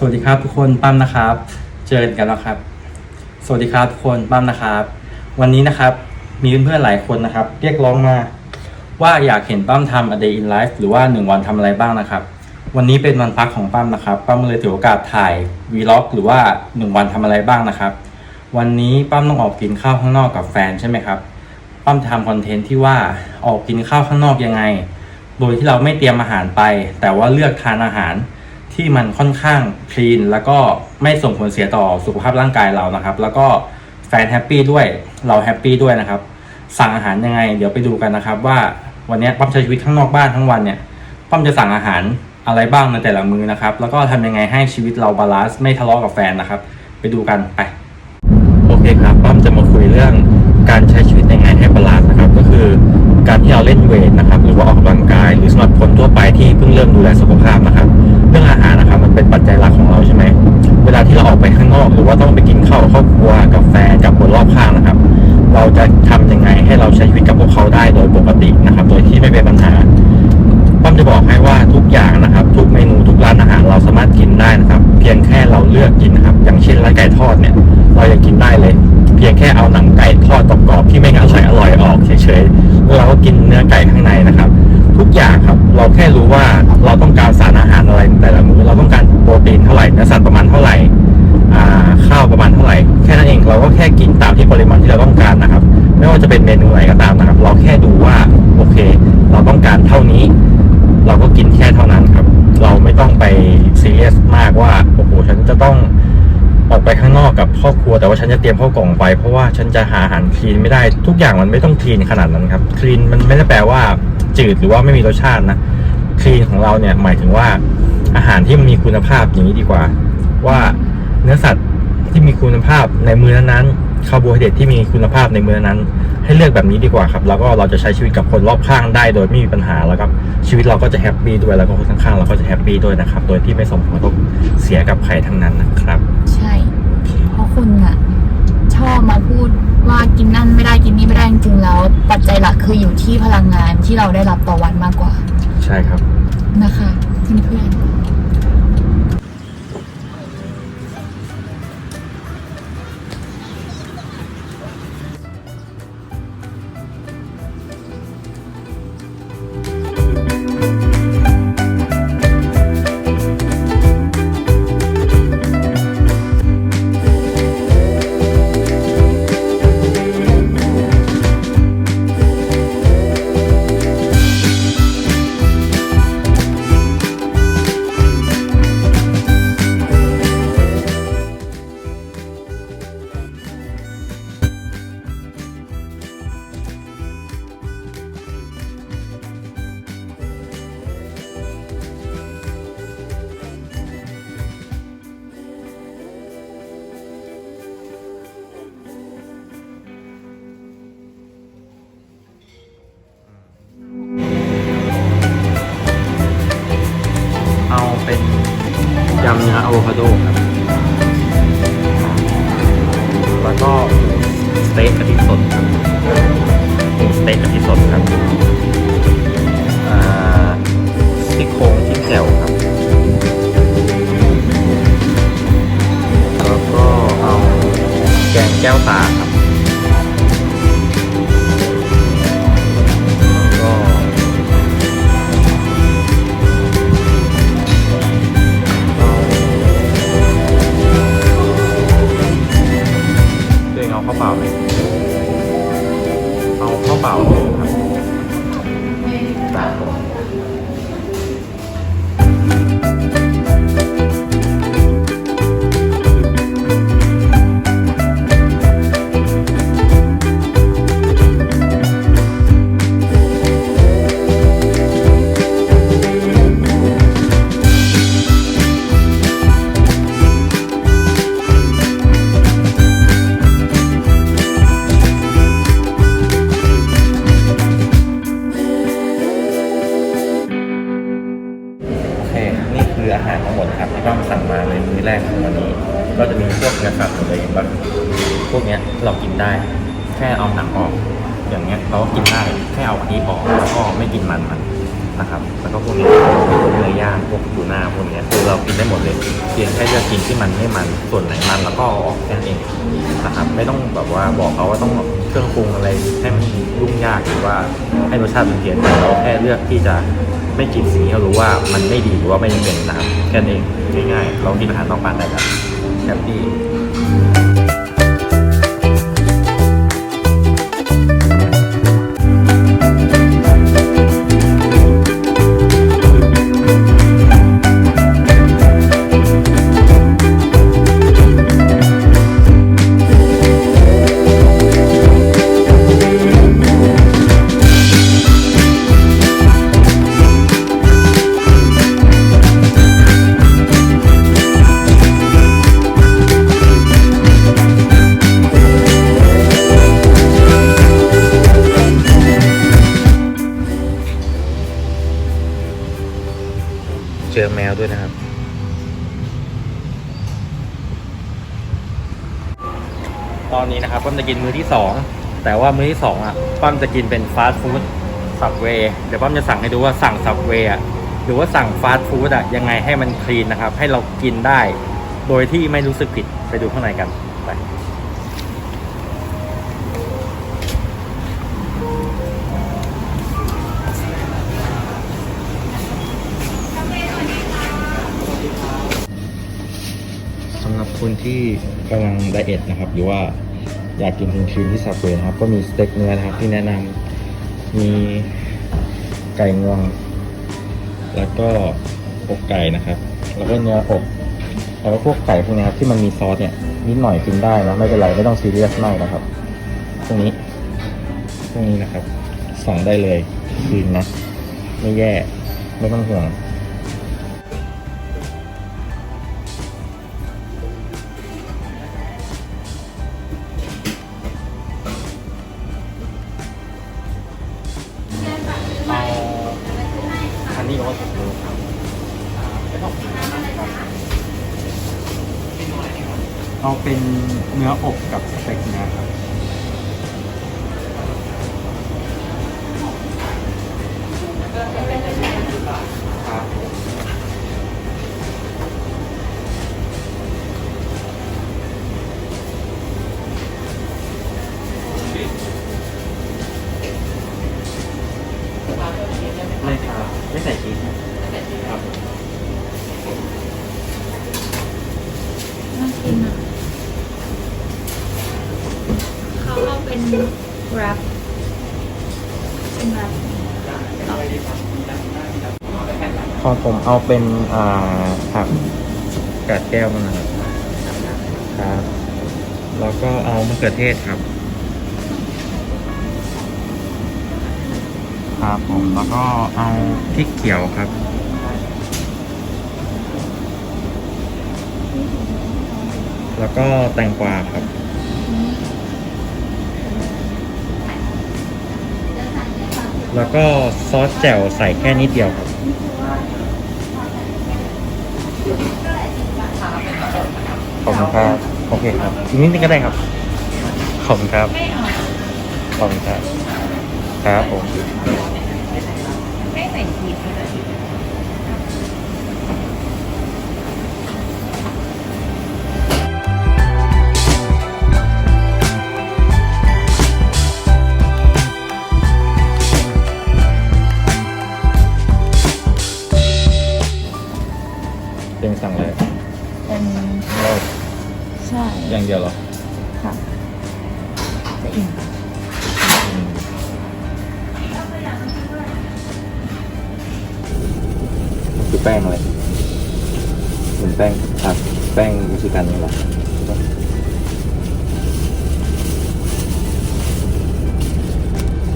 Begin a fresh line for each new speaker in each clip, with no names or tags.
สวัสดีครับทุกคนปั้มนะครับ เจอกันแล้วครับ สวัสดีครับทุกคนปั้มนะครับ วันนี้นะครับมีเพื่อนๆหลายคนนะครับ เรียกร้องมาว่าอยากเห็นปั้มทำ a day in life หรือว่า 1 วันทำอะไรบ้างนะครับ วันนี้เป็นวันพักของปั้มนะครับปั้มเลยถือโอกาสถ่าย vlog หรือว่า 1 วันทำอะไรบ้างนะครับ วันนี้ปั้มต้องออกกินข้าวข้างนอกกับแฟนใช่ไหมครับปั้มทำคอนเทนต์ที่ว่าออกกินข้าวข้างนอกยังไง โดยที่เราไม่เตรียมอาหารไป แต่ว่าเลือกทานอาหาร ที่มันค่อนข้างคลีนแล้วก็ไม่ส่งผลเสียต่อสุขภาพร่างกายเรานะครับ แล้วก็แฟนแฮปปี้ด้วยเราแฮปปี้ด้วยนะครับ สั่งอาหารยังไง เดี๋ยวไปดูกันนะครับ ว่าวันนี้ปั้มใช้ชีวิตข้างนอกบ้านทั้งวันเนี่ยปั้มจะสั่งอาหารอะไรบ้างในแต่ละมื้อนะครับ แล้วก็ทำยังไงให้ชีวิตเราบาลานซ์ไม่ทะเลาะกับแฟนนะครับ ไปดูกันไปโอเคครับป้อมจะมาคุยเรื่องการใช้ชีวิตยังไงให้บาลานซ์นะครับก็คือการที่เราเล่นเวทนะครับ หรือว่าออกกำลังกายหรือสำหรับคนทั่วไปที่เพิ่งเริ่มดูแลสุขภาพนะครับ เรื่องอาหาร เป็นปัจจัยหลักของเราใช่ไหม เวลาที่เราออกไปข้างนอก หรือว่าต้องไปกินข้าวครอบครัวกับแฟนกับคนรอบข้างนะครับ เราจะทำยังไงให้เราใช้ชีวิตกับพวกเขาได้โดยปกตินะครับ โดยที่ไม่เป็นปัญหาป้อมจะบอกให้ว่าทุกอย่างนะครับ ทุกเมนูทุกร้านอาหารเราสามารถกินได้นะครับ เพียงแค่เราเลือกกินนะครับ อย่างเช่นร้านไก่ทอดเนี่ย เรายังกินได้เลย เพียงแค่เอาหนังไก่ทอดกรอบๆที่ไม่อร่อยอร่อยออกเฉยๆแล้วเราก็กินเนื้อไก่ข้างในนะครับ ทุกอย่างครับ เราแค่รู้ว่าเราต้องการสารอาหารอะไรแต่ละมื้อเราต้องการโปรตีนเท่าไหร่เนื้อสัตว์ประมาณเท่าไหร่ข้าวประมาณเท่าไหร่แค่นั้นเองเราก็แค่กินตามที่ปริมาณที่เราต้องการนะครับ ไม่ว่าจะเป็นเมนูไหนก็ตามนะครับ เราแค่ดูว่าโอเค เราต้องการเท่านี้ เราก็กินแค่เท่านั้นครับ เราไม่ต้องไปซีเรียสมากว่าโอ้โหฉันจะต้องออกไปข้างนอกกับครอบครัวแต่ว่าฉันจะเตรียมข้าวกล่องไปเพราะว่าฉันจะหาอาหารคลีนไม่ได้ทุกอย่างมันไม่ต้องคลีนขนาดนั้นครับคลีนมันไม่ได้แปลว่า จืดหรือว่าไม่มีรสชาตินะคลีนของเราเนี่ยหมายถึงว่าอาหารที่มันมีคุณภาพอย่างนี้ดีกว่า ว่าเนื้อสัตว์ที่มีคุณภาพในมือนั้นๆคาร์โบไฮเดรตที่มีคุณภาพในมือนั้น ให้เลือกแบบนี้ดีกว่าครับ แล้วก็เราจะใช้ชีวิตกับคนรอบข้างได้ โดยไม่มีปัญหาแล้วครับชีวิตเราก็จะแฮปปี้ด้วยแล้วก็คนข้างๆเราก็จะแฮปปี้ด้วยนะครับ โดยที่ไม่ส่งผลกระทบเสียกับใครทั้งนั้นนะครับ
ใช่ เพราะคุณอะชอบมาพูด ว่ากินนั่นไม่ได้กินนี่ไม่ได้จริงๆแล้ว ปัจจัยหลักคืออยู่ที่พลังงานที่เราได้รับต่อวันมากกว่า
ใช่ครับ
นะคะเพื่อนๆ
ยำเนื้ออะโวคาโดครับแล้วก็สเต็กกะทิสดครับสเต็กกะทิสดครับซี่โครงที่แจ่วครับ แล้วก็เอาแกงแก้วตาครับ คืออาหารทั้งหมดครับที่ป้อมสั่งมาในมื้อแรกของวันนี้ ก็จะมีพวกเนื้อสัตว์อะไรอย่างแบบพวกเนี้ยเรากินได้ แค่เอาหนังออก อย่างเงี้ยเราก็กินได้แค่เอาอันนี้ออกแล้วก็ไม่กินมันมัน
นะครับแล้วก็พวกนี้พวกเนื้อย่างพวกทูน่าพวกเนี้ยคือเรากินได้หมดเลยเพียงแค่จะกินที่มันไม่มันส่วนไหนมันแล้วก็เอาออกแค่นั้นเองนะครับไม่ต้องแบบว่าบอกเขาว่าต้องเครื่องปรุงอะไรให้มันยุ่งยากหรือว่าให้รสชาติมันเพี้ยนเราแค่เลือกที่จะ ไม่กินสิ่งที่เรารู้ว่ามันไม่ดีหรือว่าไม่จำเป็นนะครับแค่นั้นเองง่ายๆเรากินอาหารนอกบ้านได้แล้วแฮปปี้
ตอนนี้นะครับป้อมจะกินมื้อที่สองแต่ว่ามื้อที่สองอะป้อมจะกินเป็นฟาสต์ฟู้ดสับเวย์เดี๋ยวป้อมจะสั่งให้ดูว่าสั่งสับเวย์อะหรือว่าสั่งฟาสต์ฟู้ดอะยังไงให้มันคลีนนะครับ ให้เรากินได้ โดยที่ไม่รู้สึกผิดไปดูข้างในกัน คนที่กำลังไดเอทนะครับ หรือว่าอยากกินคลีนที่สับเวยนะครับ ก็มีสเต็กเนื้อนะครับที่แนะนำมีไก่งวง แล้วก็อกไก่นะครับ แล้วก็เนื้ออกแล้วก็พวกไก่พวกนี้ครับที่มันมีซอสเนี่ยนิดหน่อยกินได้นะไม่เป็นไรไม่ต้องซีเรียสมากนะครับพวกนี้พวกนี้นะครับ สั่งได้เลยคืนนะ ไม่แย่ไม่ต้องห่วง เอาเป็นเนื้ออบกับสเต็กเนื้อครับ
เขาเอาเป็นแรปเป็นแรป
ของผมเอาเป็นอ่าผักกาดแก้วมันนะครับครับ แล้วก็เอามะเขือเทศครับ ครับผมแล้วก็เอาพริกเขียวครับ แล้วก็แตงกวาครับ แล้วก็ซอสแจ่วใส่แค่นิดเดียวครับ ขอบคุณครับโอเคครับอีกนิดนึงก็ได้ครับ ขอบคุณครับ ขอบคุณครับ ครับผม
ไม่ใส่ชีส เป็
น
เราใช่
อย่างเดียวเหรอ
ค่ะจะอิ่ม
อืมคือแป้งอะไรเหมือนแป้งผัดแป้งมิชิกันนี่หรอ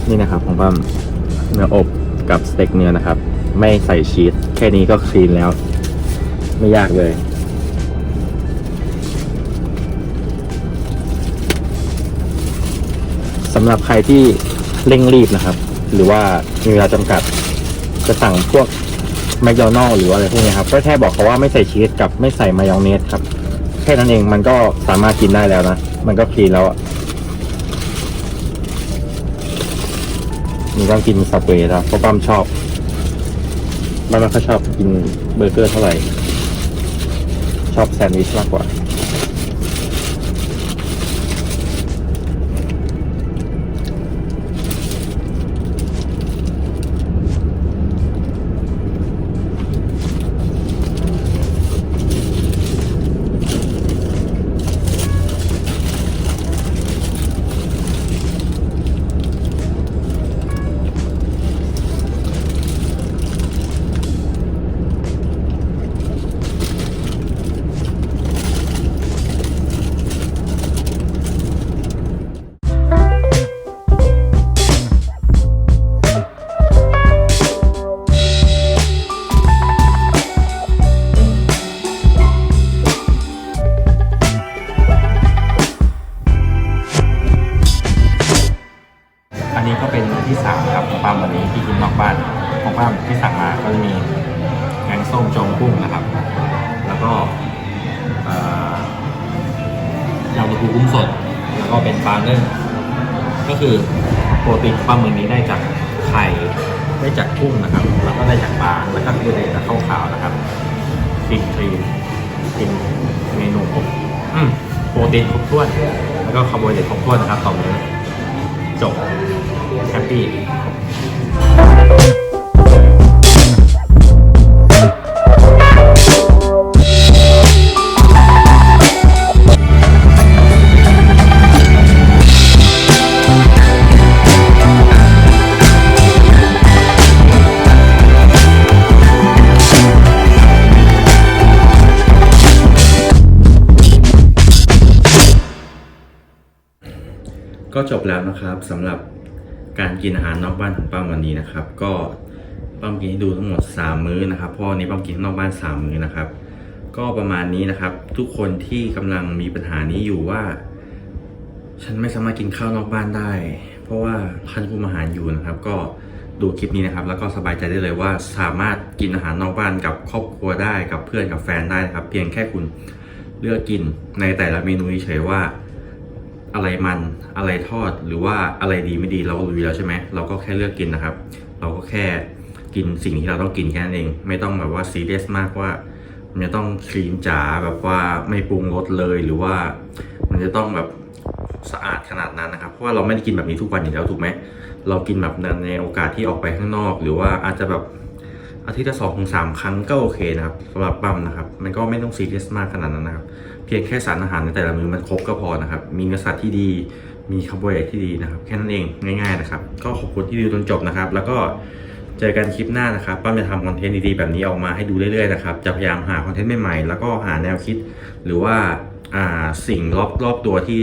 นี่นะครับของป้ามเนื้ออบกับสเต็กเนื้อนะครับ ไม่ใส่ชีสแค่นี้ก็คลีนแล้ว ไม่ยากเลยำหรับใครที่เร่งรีบนะครับ หรือว่ามีเวลาจำกัดจะสั่งพวกแมคโดนัลหรืออะไรพวกนี้ครับก็แค่บอกเขาว่าไม่ใส่ชีสกับไม่ใส่มายองเนสครับแค่นั้นเองมันก็สามารถกินได้แล้วนะ มันก็คลีนแล้วมีต้องกินสับเวย์แล้วเพราะปั้มชอบบ้านไม่ค่อยชอบกินเบอร์เกอร์เท่าไหร่ ชอบแซนด์วิชมากกว่า คือโปรตีนปลาหมึกนี้ได้จากไข่ได้จากกุ้งนะครับ แล้วก็ได้จากปลาแล้วก็คือได้จากข้าวขาวนะครับกินครีมกินเมนูครบอืมโปรตีนครบถ้วน แล้วก็คาร์โบไฮเดรตครบถ้วนนะครับต่อมื้อจบแฮปปี้ จบแล้วนะครับสำหรับการกินอาหารนอกบ้านของป้าวันนี้นะครับ ก็ป้ากินให้ดูทั้งหมด 3 มื้อนะครับเพราะวันนี้ป้ากินนอกบ้าน 3 มื้อนะครับ ก็ประมาณนี้นะครับ ทุกคนที่กำลังมีปัญหานี้อยู่ว่า ฉันไม่สามารถกินข้าวนอกบ้านได้ เพราะว่าพันคุมอาหารอยู่นะครับ ก็ดูคลิปนี้นะครับ แล้วก็สบายใจได้เลยว่าสามารถกินอาหารนอกบ้านกับครอบครัวได้กับเพื่อนกับแฟนได้นะครับ เพียงแค่คุณเลือกกินในแต่ละเมนูเฉยว่า อะไรมันอะไรทอดหรือว่าอะไรดีไม่ดีเราก็รู้อยู่แล้วใช่ไหมเราก็แค่เลือกกินนะครับ เราก็แค่กินสิ่งที่เราต้องกินแค่นั้นเอง ไม่ต้องแบบว่าซีเรียสมากว่า มันจะต้องคลีนจ๋าแบบว่าไม่ปรุงรสเลยหรือว่า มันจะต้องแบบสะอาดขนาดนั้นนะครับเพราะว่าเราไม่ได้กินแบบนี้ทุกวันอยู่แล้วถูกไหมเรากินแบบในในโอกาสที่ออกไปข้างนอก หรือว่าอาจจะแบบอาทิตย์ละสองถึงสามครั้งก็โอเคนะครับสำหรับปั๊มนะครับ มันก็ไม่ต้องซีเรียสมากขนาดนั้นนะครับ เพียงแค่สารอาหารในแต่ละมื้อมันครบก็พอนะครับ มีเนื้อสัตว์ที่ดีมีคาร์โบไฮเดรตที่ดีนะครับ แค่นั้นเองง่ายๆนะครับ ก็ขอบคุณที่ดูจนจบนะครับ แล้วก็เจอกันคลิปหน้านะครับป้าจะทำคอนเทนต์ดีๆแบบนี้ออกมาให้ดูเรื่อยๆนะครับจะพยายามหาคอนเทนต์ใหม่ๆแล้วก็หาแนวคิด หรือว่าสิ่งรอบรอบตัวที่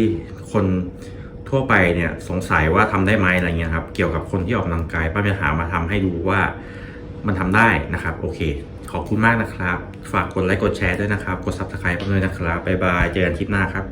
คนทั่วไปเนี่ยสงสัยว่าทำได้ไหมอะไรเงี้ยครับเกี่ยวกับคนที่ออกกำลังกายป้าจะหามาทำให้ดูว่ามันทำได้นะครับ โอเค ขอบคุณมากนะครับ ฝากกดไลค์กดแชร์ด้วยนะครับ กด subscribe ด้วยนะครับ บ๊ายบาย เจอกันคลิปหน้าครับ